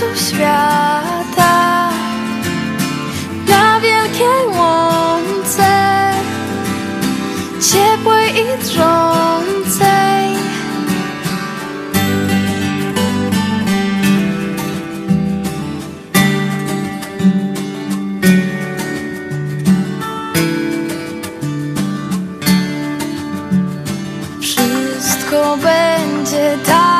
końcu świata. Na wielkiej łące Ciepłej i drżącej. Wszystko będzie tak.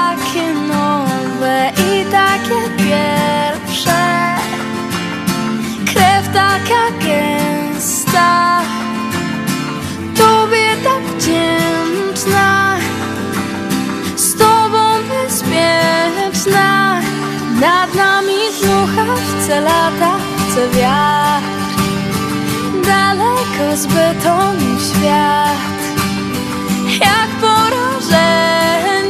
Chcę lata, chcę wiatr Daleko z betonu świat. Jak porażeni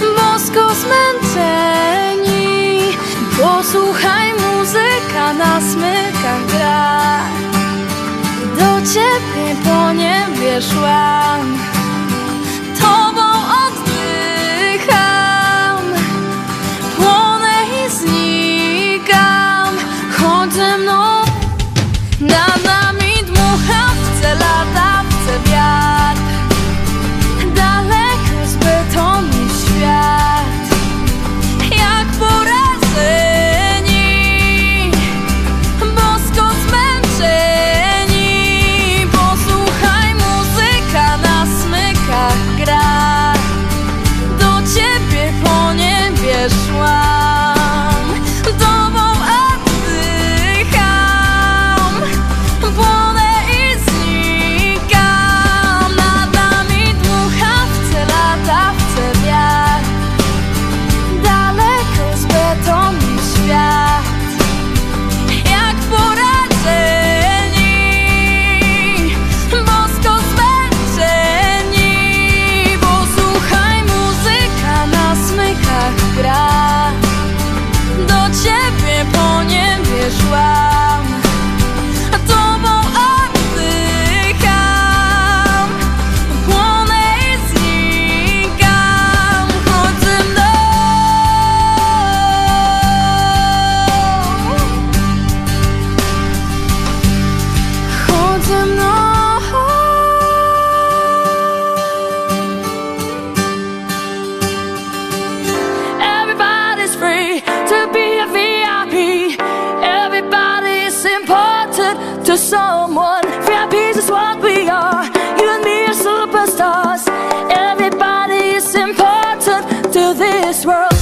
Bosko zmęczeni. Posłuchaj, muzyka na smykach gra. Do ciebie po niebie szłam. someone. Free our peace is what we are. You and me are superstars. Everybody is important to this world.